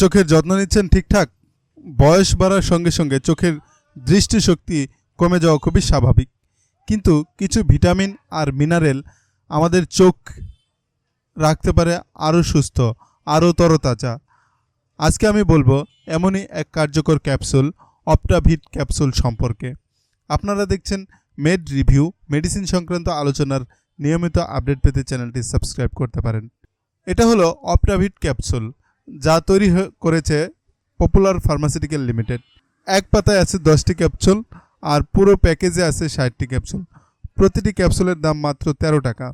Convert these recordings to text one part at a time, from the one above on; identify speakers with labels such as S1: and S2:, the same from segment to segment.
S1: চোখের যত্ন নিচ্ছেন ঠিকঠাক? বয়স বাড়ার সঙ্গে সঙ্গে চোখের দৃষ্টিশক্তি কমে যাওয়া খুবই স্বাভাবিক। কিন্তু কিছু ভিটামিন আর মিনারেল আমাদের চোখ রাখতে পারে আরও সুস্থ, আরও তরতাজা। আজকে আমি বলব, এমনই এক কার্যকর ক্যাপসুল, অপটাভিট ক্যাপসুল সম্পর্কে। আপনারা দেখছেন মেড রিভিউ, মেডিসিন সংক্রান্ত আলোচনার নিয়মিত আপডেট পেতে চ্যানেলটি সাবস্ক্রাইব করতে পারেন। এটা হলো অপটাভিট ক্যাপসুল। যা তৈরি করেছে পপুলার ফার্মাসিউটিক্যাল লিমিটেড। এক পাতায় আছে দশটি ক্যাপসুল আর পুরো প্যাকেজে আছে ষাটটি ক্যাপসুল। প্রতিটি ক্যাপসুলের দাম মাত্র তেরো টাকা।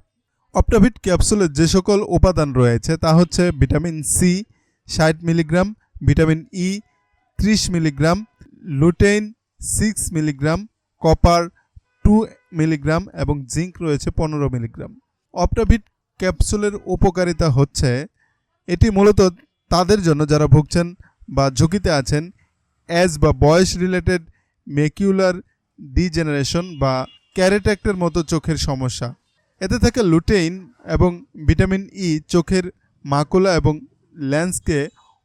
S1: অপটাভিট ক্যাপসুলের যে সকল উপাদান রয়েছে তা হচ্ছে ভিটামিন সি ষাট মিলিগ্রাম, ভিটামিন ই ত্রিশ milligram, lutein six milligram, copper two milligram এবং জিঙ্ক রয়েছে পনেরো মিলিগ্রাম। অপটাভিট ক্যাপসুলের উপকারিতা হচ্ছে এটি মূলত তাদের জন্য যারা ভুগছেন বা ঝুঁকিতে আছেন অ্যাজ বা বয়স রিলেটেড মেকিউলার ডিজেনারেশন বা ক্যারেট্যাক্টের মতো চোখের সমস্যা। এতে থাকে লুটেইন এবং ভিটামিন ই চোখের মাকুলা এবং লেন্সকে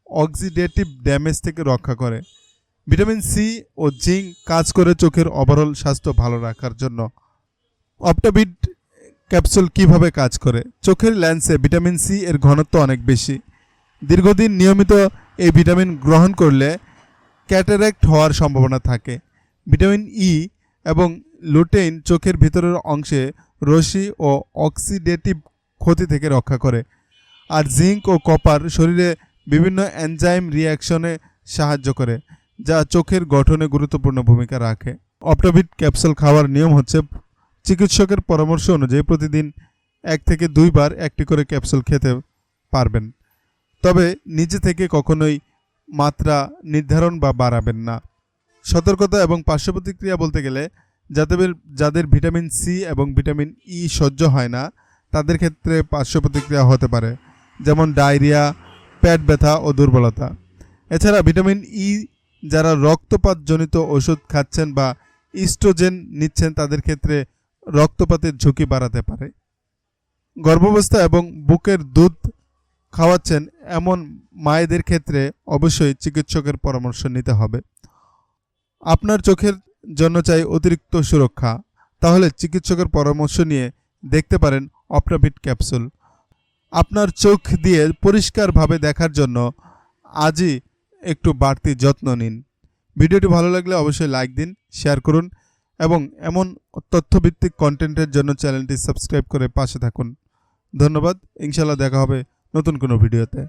S1: অক্সিডেটিভ ড্যামেজ থেকে রক্ষা করে। ভিটামিন সি ও জিঙ্ক কাজ করে চোখের ওভারঅল স্বাস্থ্য ভালো রাখার জন্য। অপটাবিট ক্যাপসুল কীভাবে কাজ করে? চোখের লেন্সে ভিটামিন সি এর ঘনত্ব অনেক বেশি। দীর্ঘদিন নিয়মিত এই ভিটামিন গ্রহণ করলে ক্যাটারাক্ট হওয়ার সম্ভাবনা থাকে। ভিটামিন ই এবং লুটেইন চোখের ভিতরের অংশে রশ্মি ও অক্সিডেটিভ ক্ষতি থেকে রক্ষা করে। আর জিঙ্ক ও কপার শরীরে বিভিন্ন এনজাইম রিয়াকশনে সাহায্য করে, যা চোখের গঠনে গুরুত্বপূর্ণ ভূমিকা রাখে। অপটাভিট ক্যাপসুল খাওয়ার নিয়ম হচ্ছে চিকিৎসকের পরামর্শ অনুযায়ী প্রতিদিন এক থেকে দুইবার একটি করে ক্যাপসুল খেতে পারবেন। তবে নিজে থেকে কখনোই মাত্রা নির্ধারণ বা বাড়াবেন না। সতর্কতা এবং পার্শ্ব প্রতিক্রিয়া বলতে গেলে, যাদের যাদের ভিটামিন সি এবং ভিটামিন ই সহ্য হয় না, তাদের ক্ষেত্রে পার্শ্ব প্রতিক্রিয়া হতে পারে, যেমন ডায়রিয়া, পেট ব্যথা ও দুর্বলতা। এছাড়া ভিটামিন ই যারা রক্তপাতজনিত ওষুধ খাচ্ছেন বা ইস্ট্রোজেন নিচ্ছেন, তাদের ক্ষেত্রে রক্তপাতের ঝুঁকি বাড়াতে পারে। গর্ভাবস্থা এবং বুকের দুধ খাওয়াচ্ছেন এমন মায়েদের ক্ষেত্রে অবশ্যই চিকিৎসকের পরামর্শ নিতে হবে। আপনার চোখের জন্য চাই অতিরিক্ত সুরক্ষা। তাহলে চিকিৎসকের পরামর্শ নিয়ে দেখতে পারেন অপরাভিট ক্যাপসুল। আপনার চোখ দিয়ে পরিষ্কারভাবে দেখার জন্য আজই একটু বাড়তি যত্ন নিন। ভিডিওটি ভালো লাগলে অবশ্যই লাইক দিন, শেয়ার করুন এবং এমন তথ্যভিত্তিক কন্টেন্টের জন্য চ্যানেলটি সাবস্ক্রাইব করে পাশে থাকুন। ধন্যবাদ ইনশাল্লাহ দেখা হবে নতুন কোনো ভিডিওতে।